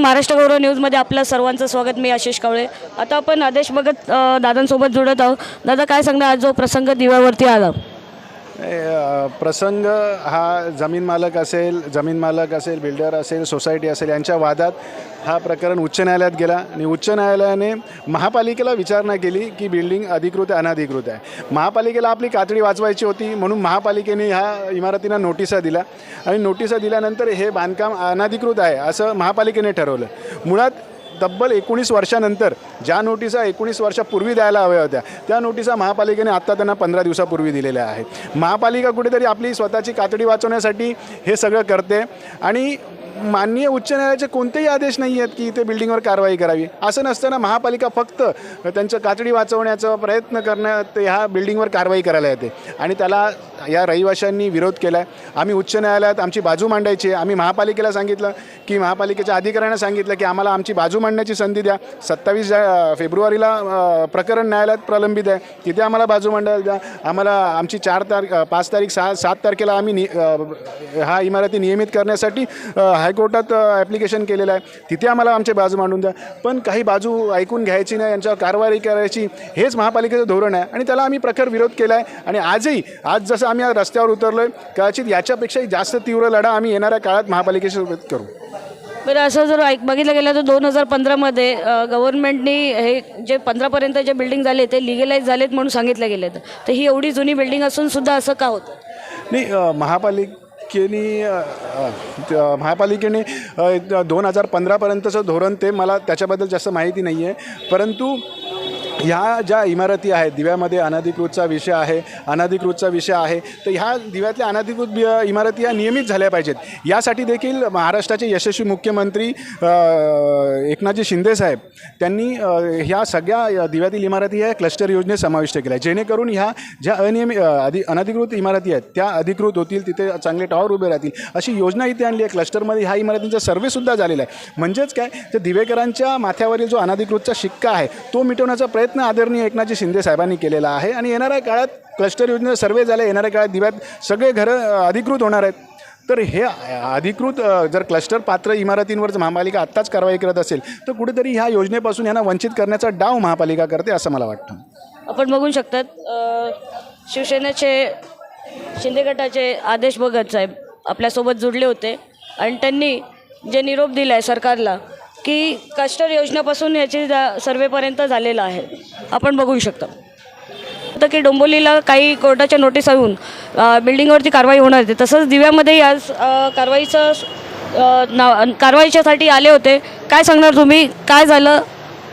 महाराष्ट्र गौरव न्यूजमध्ये आपलं सर्वांचं स्वागत मी आशिष कावळे. आता आपण आदेश भगत दादांसोबत जुळत आहोत. दादा काय सांगणार? आज जो प्रसंग दिव्यावरती आला. प्रसंग हा जमीन मालक असेल जमीन मालक असेल बिल्डर असेल सोसायटी असेल यांच्या वादात हा प्रकरण उच्च न्यायालयात गेला आणि उच्च न्यायालयाने महापालिकेला विचारणा केली की बिल्डिंग अधिकृत आहे अनधिकृत आहे. महापालिकेला आपली कातडी वाचवायची होती म्हणून महापालिकेने ह्या इमारतींना नोटिसा दिल्या आणि नोटिसा दिल्यानंतर हे बांधकाम अनधिकृत आहे असं महापालिकेने ठरवलं. मुळात तब्बल एकोणीस वर्षानंतर ज्या नोटिसा एकोणीस वर्षापूर्वी द्यायला हव्या होत्या त्या नोटिसा महापालिकेने आत्ता त्यांना पंधरा दिवसापूर्वी दिलेल्या आहेत. महापालिका कुठेतरी आपली स्वतःची कातडी वाचवण्यासाठी हे सगळं करते आणि माननीय उच्च न्यायालयाचे कोणतेही आदेश नाही आहेत की इथे बिल्डिंगवर कारवाई करावी. असं नसताना महापालिका फक्त त्यांचं कातडी वाचवण्याचा प्रयत्न करण्यात ह्या बिल्डिंगवर कारवाई करायला येते. आणि त्याला या रहिवाशांनी विरोध केला आहे आम्ही उच्च न्यायालयात आमची बाजू मांडायची आहे. आम्ही महापालिकेला सांगितलं की महापालिकेच्या अधिकाऱ्यांना सांगितलं की आम्हाला आमची बाजू मांडण्याची संधी द्या. सत्तावीस फेब्रुवारीला प्रकरण न्यायालयात प्रलंबित आहे. तिथे आम्हाला बाजू मांडायला द्या. आम्हाला आमची चार तारीख पाच तारीख सहा सात तारखेला आम्ही नि हा इमारती नियमित करण्यासाठी हायकोर्टात ॲप्लिकेशन केलेलं आहे. तिथे आम्हाला आमची बाजू मांडून द्या. पण काही बाजू ऐकून घ्यायची नाही यांच्यावर कारवाई करायची हेच महापालिकेचं धोरण आहे. आणि त्याला आम्ही प्रखर विरोध केला आहे आणि आजही आज जसं आम्ही रस्त्यावर उतरलो आहे कदाचित याच्यापेक्षाही जास्त तीव्र लढा आम्ही येणाऱ्या काळात महापालिकेसोबत करू. बरं असं जर ऐक बघितलं गेलं तर दोन हजार पंधरामध्ये गव्हर्नमेंटनी हे जे पंधरापर्यंत जे बिल्डिंग झाले ते लिगलाईज झालेत म्हणून सांगितलं गेलं तर ही एवढी जुनी बिल्डिंग असून सुद्धा असं का होतं? नाही महापालिकेने महापालिकेने दोन हजार पंधरापर्यंतचं धोरण ते मला त्याच्याबद्दल जास्त माहिती नाही आहे परंतु ह्या ज्या इमारती आहेत दिव्यामध्ये अनधिकृतचा विषय आहे अनधिकृतचा विषय आहे तर ह्या दिव्यातल्या अनधिकृत इमारती या नियमित झाल्या पाहिजेत. यासाठी देखील महाराष्ट्राचे यशस्वी मुख्यमंत्री अ, एकनाथजी शिंदेसाहेब त्यांनी ह्या सगळ्या दिव्यातील इमारती ह्या क्लस्टर योजनेत समाविष्ट केल्या. जेणेकरून ह्या ज्या अनियमित अधि अनधिकृत इमारती आहेत त्या अधिकृत होतील तिथे चांगले टॉवर उभे राहतील अशी योजना इथे आणली आहे. क्लस्टरमध्ये ह्या इमारतींचा सर्वेसुद्धा झालेला आहे. म्हणजेच काय? तर दिवेकरांच्या माथ्यावरील जो अनधिकृतचा शिक्का आहे तो मिटवण्याचा प्रयत्न आदरणीय एकनाथजी शिंदे साहेबांनी केलेला आहे आणि येणाऱ्या काळात क्लस्टर योजनेचा सर्वे झाला येणाऱ्या काळात दिव्यात सगळे घरं अधिकृत होणार आहेत. तर हे अधिकृत जर क्लस्टर पात्र इमारतींवर जर महापालिका आत्ताच कारवाई करत असेल तर कुठेतरी ह्या योजनेपासून यांना वंचित करण्याचा डाव महापालिका करते असं मला वाटतं. आपण बघू शकतात शिवसेनेचे शिंदे गटाचे आदेश भगत साहेब आपल्यासोबत जुडले होते. आणि त्यांनी जे निरोप दिला आहे सरकारला की कष्टर योजनेपासून याची जा- सर्वेपर्यंत झालेलं आहे. आपण बघू शकता. आता की डोंबोलीला काही कोर्टाच्या नोटीस येऊन बिल्डिंगवरती कारवाई होणार होती तसंच दिव्यामध्ये आज कारवाईचं ना कारवाईच्यासाठी आले होते. काय सांगणार तुम्ही? काय झालं?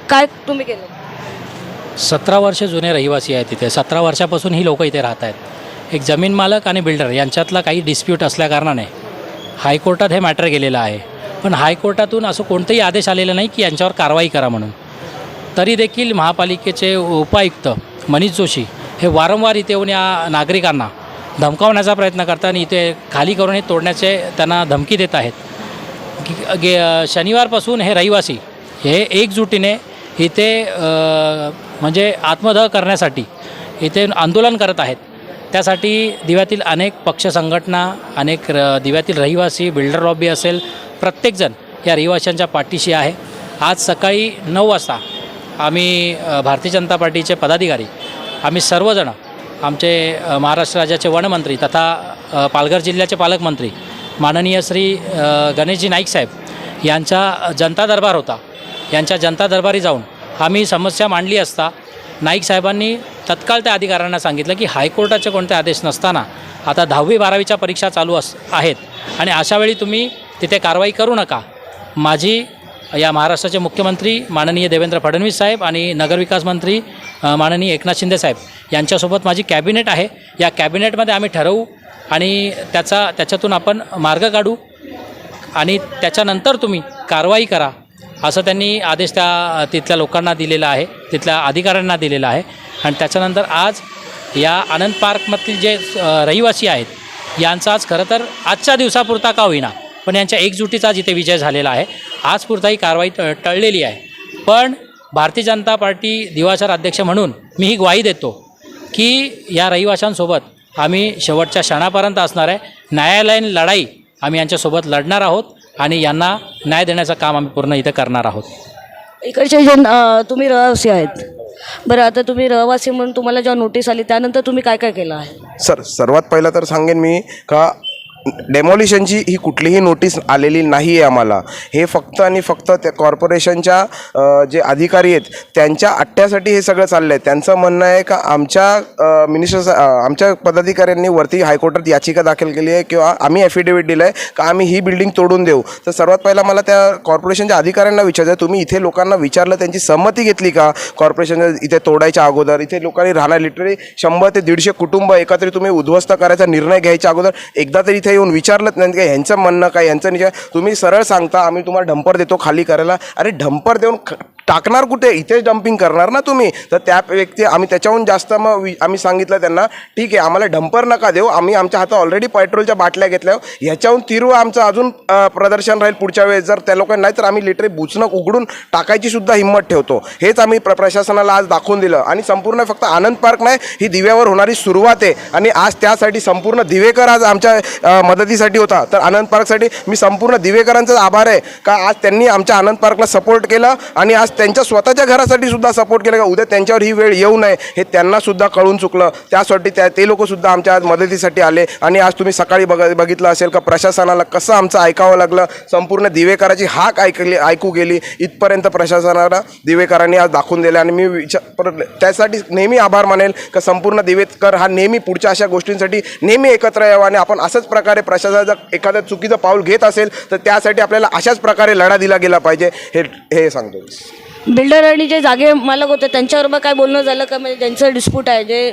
काय तुम्ही केलं? सतरा वर्ष जुने रहिवासी आहेत तिथे सतरा वर्षापासून ही लोक इथे राहत आहेत. एक जमीन मालक आणि बिल्डर यांच्यातला काही डिस्प्यूट असल्याकारणाने हायकोर्टात हे मॅटर गेलेलं आहे. पण हायकोर्टातून असं कोणतंही आदेश आलेला नाही की यांच्यावर कारवाई करा म्हणून. तरी देखील महापालिकेचे उपायुक्त मनीष जोशी हे वारंवार इथे येऊन या नागरिकांना धमकावण्याचा प्रयत्न करतात आणि इथे खाली करून हे तोडण्याचे त्यांना धमकी देत आहेत. गे- शनिवारपासून हे रहिवासी हे एकजुटीने इथे म्हणजे आत्मदह करण्यासाठी इथे आंदोलन करत आहेत. त्यासाठी दिव्यातील अनेक पक्ष संघटना अनेक र दिव्यातील रहिवासी बिल्डर लॉबी असेल प्रत्येकजण या रहिवाशांच्या पाठीशी आहे. आज सकाळी नऊ वाजता आम्ही भारतीय जनता पार्टीचे पदाधिकारी आम्ही सर्वजण आमचे महाराष्ट्र राज्याचे वनमंत्री तथा पालघर जिल्ह्याचे पालकमंत्री माननीय श्री गणेशजी नाईक साहेब यांचा जनता दरबार होता. यांच्या जनता दरबारी जाऊन आम्ही समस्या मांडली असता नाईक साहेबांनी तत्काळ त्या अधिकाऱ्यांना सांगितलं की हायकोर्टाचे कोणते आदेश नसताना आता दहावी बारावीच्या परीक्षा चालू अस आहेत. आणि अशावेळी तुम्ही तिथे कारवाई करू नका. माझी या महाराष्ट्राचे मुख्यमंत्री माननीय देवेंद्र फडणवीस साहेब आणि नगरविकास मंत्री माननीय एकनाथ शिंदे साहेब यांच्यासोबत माझी कॅबिनेट आहे. या कॅबिनेटमध्ये आम्ही ठरवू आणि त्याचा त्याच्यातून आपण मार्ग काढू आणि त्याच्यानंतर तुम्ही कारवाई करा. असं त्यांनी आदेश त्या तिथल्या लोकांना दिलेला आहे तिथल्या अधिकाऱ्यांना दिलेला आहे. आणि त्याच्यानंतर आज या आनंद पार्कमधील जे रहिवासी आहेत यांचा आज खरं तर आजच्या दिवसापुरता का होईना पण यांच्या एकजुटीचा आज इथे विजय झालेला आहे आजपुरता ही कारवाई ट टळलेली आहे. पण भारतीय जनता पार्टी दिवाचार अध्यक्ष म्हणून मी ही ग्वाही देतो की या रहिवाशांसोबत आम्ही शेवटच्या क्षणापर्यंत असणार आहे. न्यायालयीन लढाई आम्ही यांच्यासोबत लढणार आहोत. आणि यांना न्याय देण्याचं काम आम्ही पूर्ण इथे करणार आहोत. इकडचे जे तुम्ही रहिवासी आहेत बरं आता तुम्ही रहिवासी म्हणून तुम्हाला जेव्हा नोटीस आली त्यानंतर तुम्ही काय काय केलं आहे? सर सर्वात पहिलं तर सांगेन मी का डेमॉलिशनची ही कुठलीही नोटीस आलेली नाही आहे आम्हाला. हे फक्त आणि फक्त त्या कॉर्पोरेशनच्या जे अधिकारी आहेत त्यांच्या अट्ट्यासाठी हे सगळं चाललं आहे त्यांचं म्हणणं आहे का आमच्या मिनिस्टर आमच्या पदाधिकाऱ्यांनी वरती हायकोर्टात याचिका दाखल केली आहे किंवा आम्ही ॲफिडेविट दिलं आहे का आम्ही ही बिल्डिंग तोडून देऊ? तर सर्वात पहिला मला त्या कॉर्पोरेशनच्या अधिकाऱ्यांना विचारायचं आहे, तुम्ही इथे लोकांना विचारलं त्यांची संमती घेतली का कॉर्पोरेशन इथे तोडायच्या अगोदर? इथे लोकांनी राहणार लिटरली शंभर ते दीडशे कुटुंब एकत्रित तुम्ही उद्ध्वस्त करायचा निर्णय घ्यायच्या अगोदर. एकदा तरी इथे येऊन विचारलंच नाही. का ह्यांचं म्हणणं काय? ह्यांचं निश्चय तुम्ही सरळ सांगता आम्ही तुम्हाला डंपर देतो खाली करायला. अरे डंपर देऊन टाकणार कुठे? इथेच डम्पिंग करणार ना तुम्ही? तर त्या व्यक्ती आम्ही त्याच्याहून जास्त मग आम्ही सांगितलं त्यांना ठीक आहे आम्हाला डंपर नका देऊ. आम्ही आमच्या हातात ऑलरेडी पेट्रोलच्या बाटल्या घेतल्या ह्याच्याहून तिरू आमचं अजून प्रदर्शन राहील पुढच्या वेळेस. जर त्या लोकांना नाही तर आम्ही लिटरी बुचणं उघडून टाकायची सुद्धा हिंमत ठेवतो. हेच आम्ही प्र प्रशासनाला आज दाखवून दिलं. आणि संपूर्ण फक्त आनंद पार्क नाही ही दिव्यावर होणारी सुरुवात आहे. आणि आज त्यासाठी संपूर्ण दिवेकर आज आमच्या मदतीसाठी होता. तर आनंद पार्कसाठी मी संपूर्ण दिवेकरांचा आभार आहे. का आज त्यांनी आमच्या आनंद पार्कला सपोर्ट केलं आणि आज त्यांच्या स्वतःच्या घरासाठी सुद्धा सपोर्ट केलं का उद्या त्यांच्यावर ही वेळ येऊ नये हे त्यांना सुद्धा कळून चुकलं. त्यासाठी त्या ते लोकसुद्धा आमच्या आज मदतीसाठी आले. आणि आज तुम्ही सकाळी बघ बघितलं असेल का प्रशासनाला कसं आमचं ऐकावं लागलं. संपूर्ण दिवेकराची हाक ऐकली ऐकू गेली. इथपर्यंत प्रशासनाला दिवेकरांनी आज दाखवून दिले आणि मी विचार त्यासाठी नेहमी आभार मानेल का संपूर्ण दिवेकर हा नेहमी पुढच्या अशा गोष्टींसाठी नेहमी एकत्र यावं आणि आपण असंच प्रकारे प्रशासनाचं एखादं चुकीचं पाऊल घेत असेल तर त्यासाठी आपल्याला अशाच प्रकारे लढा दिला गेला पाहिजे हे हे सांगतो बिल्डर आणि जे जागे मालक होते त्यांच्यावर मग काय बोलणं झालं का? म्हणजे ज्यांचं डिस्प्यूट आहे जे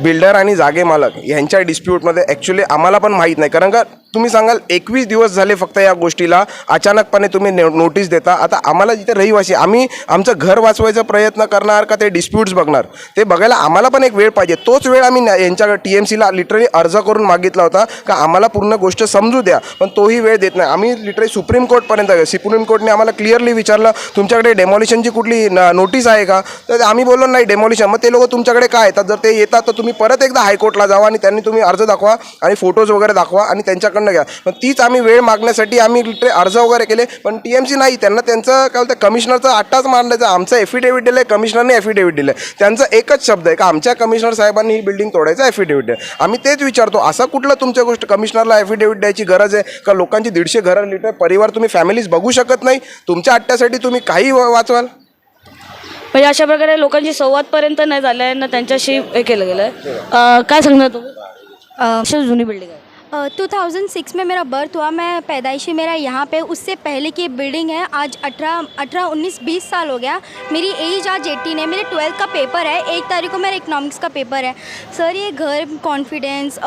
बिल्डर आणि जागे मालक यांच्या डिस्प्यूटमध्ये ॲक्च्युली आम्हाला पण माहीत नाही कारण का तुम्ही सांगाल एकवीस दिवस झाले फक्त या गोष्टीला. अचानकपणे तुम्ही नो नोटीस देता. आता आम्हाला जिथे रहिवासी आम्ही आमचं घर वाचवायचा प्रयत्न करणार का ते डिस्प्यूट्स बघणार? ते बघायला आम्हाला पण एक वेळ पाहिजे. तोच वेळ आम्ही यांच्या टी एम सीला लिटरली अर्ज करून मागितला होता का आम्हाला पूर्ण गोष्ट समजू द्या. पण तोही वेळ देत नाही. आम्ही लिटरली सुप्रीम कोर्टपर्यंत सुप्रीम कोर्टने आम्हाला क्लिअरली विचारलं तुमच्याकडे डेमॉलिशनची कुठली नोटीस आहे का? तर आम्ही बोललो नाही डेमॉलिशन मग ते लोक तुमच्याकडे काय येतात? जर ते येतात तर तुम्ही परत एकदा हायकोर्टला जावा आणि त्यांनी तुम्ही अर्ज दाखवा आणि फोटोज वगैरे दाखवा आणि त्यांच्याकडनं घ्या. पण तीच आम्ही वेळ मागण्यासाठी आम्ही लिटरे अर्ज वगैरे केले पण टी एम सी नाही. त्यांना त्यांचं काय बोलतं कमिशनरचं आट्टाच मांडायचं आमचं एफिडेव्हिट दिलं आहे कमिशनरने एफिडेव्हिट दिलं आहे त्यांचं एकच शब्द आहे का आमच्या कमिशनर साहेबांनी ही बिल्डिंग तोडायचं एफिडेव्हिट आहे. आम्ही तेच विचारतो असं कुठलं तुमच्या गोष्ट कमिशनरला एफिडेव्हिट द्यायची गरज आहे? का लोकांची दीडशे घरं लिटर परिवार तुम्ही फॅमिलीज बघू शकत नाही? तुमच्या अट्ट्यासाठी तुम्ही काही वाचवाल? म्हणजे अशा प्रकारे लोकांची संवादपर्यंत नाही झालं आहे ना त्यांच्याशी हे केलं गेलं आहे काय सांगणार तुम्ही? अशी जुनी बिल्डिंग आहे टू थाउज़ेंड सिक्स में मेरा बर्थ हुआ, मैं पैदाइशी मेरा यहाँ पे, उससे पहले की बिल्डिंग है, आज अठारह अठारह, उन्नीस, बीस साल हो गया। मेरी एज आज एटीन है, मेरे ट्वेल्थ का पेपर है, एक तारीख को मेरा इकोनॉमिक्स का पेपर है। सर ये घर कॉन्फिडेंस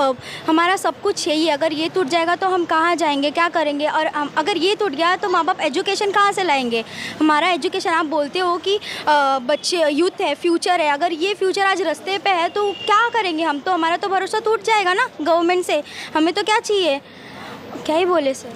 हमारा सब कुछ यही है। अगर ये टूट जाएगा तो हम कहाँ जाएँगे, क्या करेंगे? और हम, अगर ये टूट गया तो माँ बाप एजुकेशन कहाँ से लाएँगे? हमारा एजुकेशन आप बोलते हो कि बच्चे यूथ है फ्यूचर है। अगर ये फ्यूचर आज रस्ते पर है तो क्या करेंगे हम? तो हमारा तो भरोसा टूट जाएगा ना गवर्नमेंट से। हमें तो क्या चाहिए? क्या ही बोले सर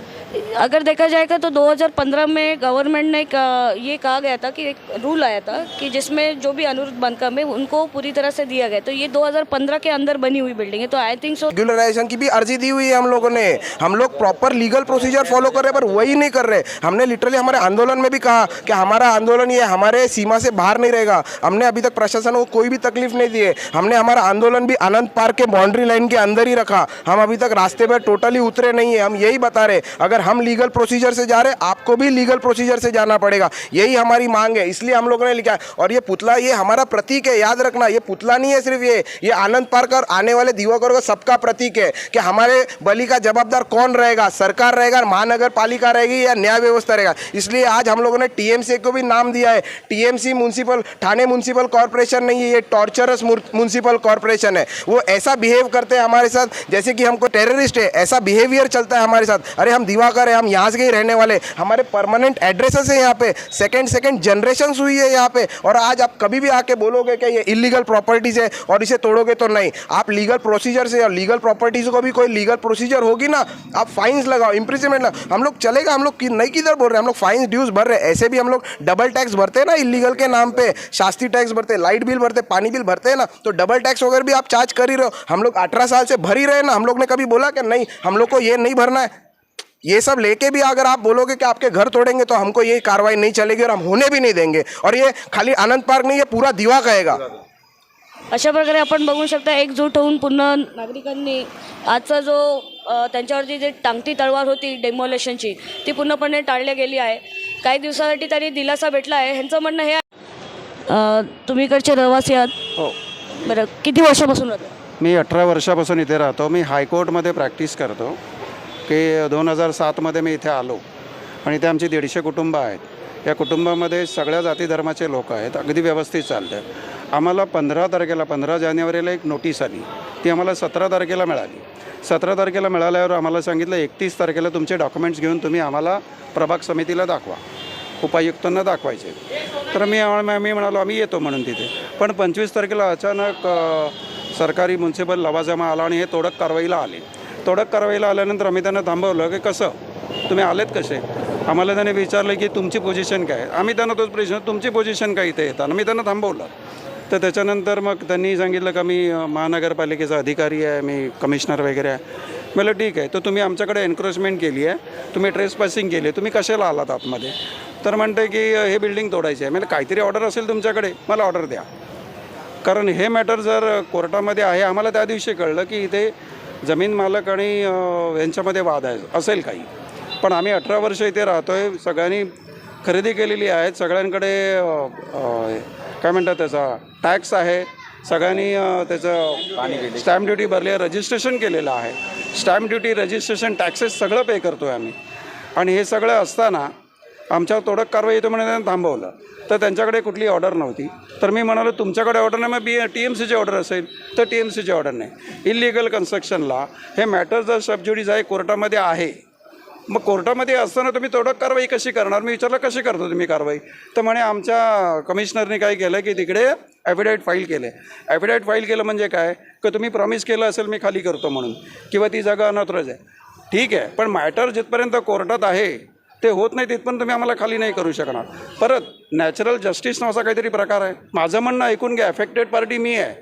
अगर देखा जाएगा तो 2015 में गवर्नमेंट ने अ, ये कहा गया था कि एक रूल आया था कि जिसमें जो भी अनुरुद्ध बांधकाम है उनको पूरी तरह से दिया गया। तो ये 2015 के अंदर बनी हुई बिल्डिंग है तो आई थिंक सो रेगुलराइजेशन की भी अर्जी दी हुई है हम लोगों ने। हम लोग प्रॉपर लीगल प्रोसीजर फॉलो कर रहे पर वही नहीं कर रहे। हमने लिटरली हमारे आंदोलन में भी कहा कि हमारा आंदोलन ये हमारे सीमा से बाहर नहीं रहेगा। हमने अभी तक प्रशासन को कोई भी तकलीफ़ नहीं दी है। हमने हमारा आंदोलन भी आनंद पार्क के बाउंड्री लाइन के अंदर ही रखा। हम अभी तक रास्ते पर टोटली उतरे नहीं है। हम यही बता रहे अगर हम लीगल प्रोसीजर से जा रहे आपको भी लीगल प्रोसीजर से जाना पड़ेगा। यही हमारी मांग है, इसलिए हम लोगों ने लिखा है। और ये पुतला, ये हमारा प्रतीक है, याद रखना, ये पुतला नहीं है सिर्फ़ ये ये आनंद पार्क और आने वाले दिवाकर का सबका प्रतीक है कि हमारे बलि का जवाबदार कौन रहेगा? सरकार रहेगा महानगर पालिका रहेगी या न्याय व्यवस्था रहेगा? इसलिए आज हम लोगों ने टीएमसी को भी नाम दिया है। TMC municipal Thane municipal corporation नहीं है, ये टॉर्चरस म्यूनसिपल कॉरपोरेशन है। वो ऐसा बिहेव करते हैं हमारे साथ, जैसे कि हमको टेररिस्ट है, ऐसा बिहेवियर चलता है हमारे साथ। अरे हम है हम यहाँ से ही रहने वाले, हमारे परमानेंट एड्रेसेस है यहाँ पे सेकंड सेकंड जनरेशन हुई है यहाँ पे। और आज आप कभी भी आके बोलोगे कि ये इलीगल प्रॉपर्टीज़ है और इसे तोड़ोगे तो नहीं। आप लीगल प्रोसीजर से और लीगल प्रॉपर्टीज़ को भी कोई लीगल प्रोसीजर होगी ना, आप फाइन्स लगाओ इम्प्रिजमेंट लगाओ। हम लोग चलेगा, हम लोग नहीं किधर बोल रहे हैं हम लोग फाइन्स ड्यूज भर रहे। हैं ऐसे भी हम लोग डबल टैक्स भरते हैं ना इलीगल के नाम पे। शास्ती टैक्स भरते लाइट बिल भरते, पानी बिल भरते हैं ना तो डबल टैक्स वगैरह भी आप चार्ज कर ही रहे हो, हम लोग अठारह साल से भर ही रहे ना। हम लोग ने कभी बोला कि नहीं, हम लोग को ये नहीं भरना है। ये सब लेके भी अगर आप बोलोगे कि आपके घर तोड़ेंगे तो हमको ये कार्रवाई नहीं चलेगी और हम होने भी नहीं देंगे। और ये खाली आनंद पार्क नहीं ये पूरा दिवा कहेगा। अशा प्रकारे आपण बघू शकता एकजूट होऊन पुन्हा नागरिकांनी आजचा जो अ, त्यांच्यावरची जी टांगती तलवार होती डेमोलेशनची ती पूर्णपणे टाळली गेली आहे. काही दिवसासाठी तरी दिलासा भेटला आहे. ह्यांचं म्हणणं हे तुम्ही इकडचे रहिवासी आहात. हो. बरं किती वर्षापासून राहता? मी अठरा वर्षापासून इथे राहतो. मी हायकोर्टमध्ये प्रॅक्टिस करतो. की दोन हजार सातमध्ये मी इथे आलो. आणि इथे आमची दीडशे कुटुंब आहेत. या कुटुंबामध्ये सगळ्या जाती धर्माचे लोक आहेत. अगदी व्यवस्थित चालतं आम्हाला पंधरा तारखेला पंधरा जानेवारीला एक नोटीस आली. ती आम्हाला सतरा तारखेला मिळाली. सतरा तारखेला मिळाल्यावर आम्हाला सांगितलं एकतीस तारखेला तुमचे डॉक्युमेंट्स घेऊन तुम्ही आम्हाला प्रभाग समितीला दाखवा. उपायुक्तांना दाखवायचे. तर मी मी म्हणालो आम्ही येतो म्हणून तिथे. पण पंचवीस तारखेला अचानक सरकारी म्युन्सिपल लवाजमा आला आणि हे तोडक कारवाईला आले. तोडक कारवाईला आल्यानंतर आम्ही त्यांना थांबवलं की कसं? तुम्ही आलेत कसे? आम्हाला त्याने विचारलं की तुमची पोझिशन काय? आहे? आम्ही त्यांना तोच प्रश्न तुमची पोझिशन काय इथे येताना? मी त्यांना थांबवलं. तर त्याच्यानंतर मग त्यांनी सांगितलं का मी महानगरपालिकेचा अधिकारी आहे मी कमिशनर वगैरे आहे. म्हटलं ठीक आहे तर तुम्ही आमच्याकडे एन्क्रोचमेंट केली आहे. तुम्ही ट्रेस पासिंग केली आहे. तुम्ही कशाला आलात आतमध्ये? तर म्हणते की हे बिल्डिंग तोडायची आहे. म्हणजे काहीतरी ऑर्डर असेल तुमच्याकडे मला ऑर्डर द्या. कारण हे मॅटर जर कोर्टामध्ये आहे आम्हाला त्या दिवशी कळलं की इथे जमीन मालक आणि यांच्यामध्ये वाद आहे. असेल काही. पण आम्ही अठरा वर्ष इथे राहतो आहे सगळ्यांनी खरेदी केलेली आहेत. सगळ्यांकडे काय म्हणतात त्याचा टॅक्स आहे. सगळ्यांनी त्याचं स्टॅम्प ड्युटी भरली आहे. रजिस्ट्रेशन केलेलं आहे. स्टॅम्प ड्युटी रजिस्ट्रेशन टॅक्सेस सगळं पे करतो आहे आम्ही. आणि हे सगळं असताना आमच्यावर तोडक कारवाई येतो म्हणे त्यांनी थांबवलं. तर त्यांच्याकडे कुठली ऑर्डर नव्हती. तर मी म्हणालो तुमच्याकडे ऑर्डर नाही मग बी टी एम सीची ऑर्डर असेल. तर टी एम सीची ऑर्डर नाही. इलिगल कन्स्ट्रक्शनला हे मॅटर जर सबज्युडीज आहे कोर्टामध्ये आहे. मग कोर्टामध्ये असताना तुम्ही तोडक कारवाई कशी करणार? मी विचारलं कशी करतो तुम्ही कारवाई? तर म्हणे आमच्या कमिशनरने काय केलं की तिकडे ॲफिडेविट फाईल केले ॲफिडेविट फाईल केलं म्हणजे काय? की तुम्ही प्रॉमिस केलं असेल मी खाली करतो म्हणून. किंवा ती जागा अनॉथराईज आहे. ठीक आहे पण मॅटर जिथपर्यंत कोर्टात आहे ते होत नाही तिथपर्यंत तुम्ही आम्हाला खाली नाही करू शकणार. परत नॅचरल जस्टिस नावाचा काहीतरी प्रकार आहे. माझं म्हणणं ऐकून घ्या अफेक्टेड पार्टी मी आहे.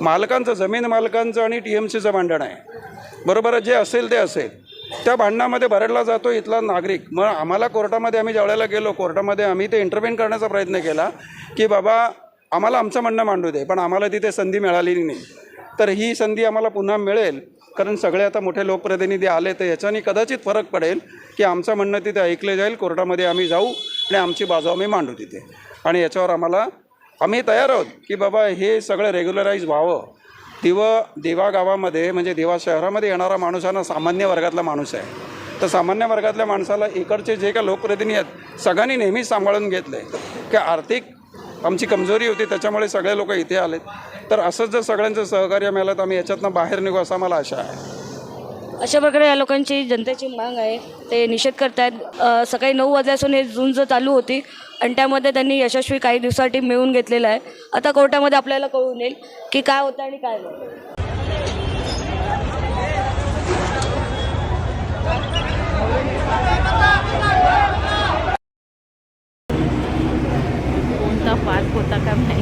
मालकांचं जमीन मालकांचं आणि टी एम सीचं भांडण आहे. बरोबर आहे जे असेल ते असेल. त्या भांडणामध्ये भरडला जातो इथला नागरिक. मग आम्हाला कोर्टामध्ये आम्ही ज्यावेळेला गेलो कोर्टामध्ये आम्ही ते इंटरव्हेन करण्याचा प्रयत्न केला की बाबा आम्हाला आमचं म्हणणं मांडू दे पण आम्हाला तिथे संधी मिळालेली नाही. तर ही संधी आम्हाला पुन्हा मिळेल. कारण सगळे आता मोठे लोकप्रतिनिधी आले तर याच्याने कदाचित फरक पडेल की आमचं म्हणणं तिथे ऐकलं जाईल कोर्टामध्ये आम्ही जाऊ आणि आमची बाजू आम्ही मांडू तिथे. आणि याच्यावर आम्हाला आम्ही तयार आहोत की बाबा हे सगळं रेग्युलराईज व्हावं. दिव देवा गावामध्ये म्हणजे देवा शहरामध्ये येणारा माणूस हा ना सामान्य वर्गातला माणूस आहे. तर सामान्य वर्गातल्या माणसाला इकडचे जे काही लोकप्रतिनिधी आहेत सगळ्यांनी नेहमीच सांभाळून घेतलं आहे की आर्थिक आमची कमजोरी होती त्याच्यामुळे सगळे लोक इथे आलेत. तर असंच जर सगळ्यांचं सहकार्य मिळालं तर आम्ही याच्यातनं बाहेर निघू असा मला आशा आहे. अशा प्रकारे या लोकांची जनतेची माग आहे ते निषेध करत आहेत सकाळी नऊ वाजल्यापासून हे झुंज चालू होती आणि त्यामध्ये त्यांनी यशस्वी काही दिवसासाठी मिळवून घेतलेलं आहे. आता कोर्टामध्ये आपल्याला कळून येईल की काय होतं आणि काय नाही. ต่ฟ้าดกดตะกำไร